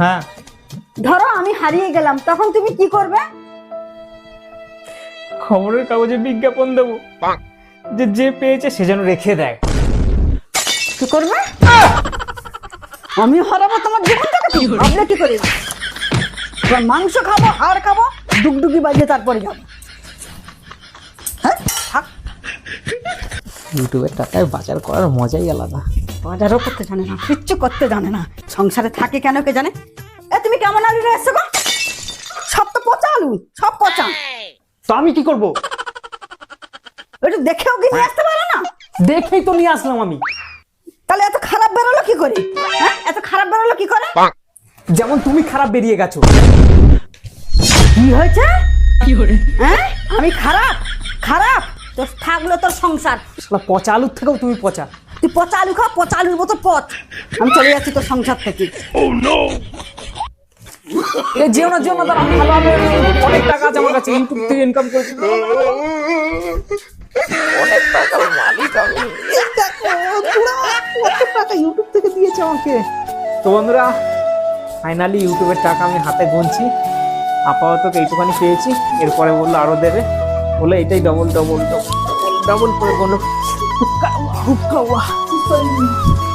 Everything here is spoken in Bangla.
হ্যাঁ। ধরো আমি হারিয়ে গেলাম তখন তুমি কি করবে? খবরের কাগজে বিজ্ঞাপন দেবো। যে যে পেয়েছে সে যেন রেখে দেয়। কি করবে? আমি হারাবো তোমার জীবনটাকে ভাবলে কি করে? এবার মাংস খাব হাড় খাব ডুগডুগি বাজিয়ে তারপরে যাব। হ্যাঁ ইউটিউবের টাকায় বাজার করার মজাই আলাদা। বাজারও করতে জানে না কিচ্ছু করতে জানে না। সংসারে থাকে কেন কে জানে? এ তুমি কেমন আলু নিয়ে এসছো গো? সব তো পচা আলু সব পচা। তো আমি কি করব? একটু দেখেও কি নিয়ে আসতে পারো না? দেখেই তো নিয়ে আসলাম আমি। তাহলে এত খারাপ বেরোলো কি করে? হ্যাঁ এত খারাপ বেরোলো কি করে? যেমন তুমি খারাপ বেরিয়ে গেছো। কি হয়েছে? হ্যাঁ আমি খারাপ খারাপ। তোর থাকল তোর সংসার। পচা আলুর থেকেও তুমি পচা। তুই পচা আলু খা পচা আলুর মতো পচ। আমি চলে যাচ্ছি তোর সংসার থেকে। এ যেও না যেও না দাঁড়া আমি ভালো হবে অনেক টাকা আছে আমার কাছে ইউটিউব থেকে ইনকাম করেছি। কত টাকা ইউটিউব থেকে দিয়েছে আমাকে? তো বন্ধুরা ফাইনালি ইউটিউবের টাকা আমি হাতে গুনছি। আপাতত এইটুখানি পেয়েছি এরপরে বলল আরও দেবে। বলে এটাই ডবল ডবল ডবল ডবল করে বলল। 好高啊一百米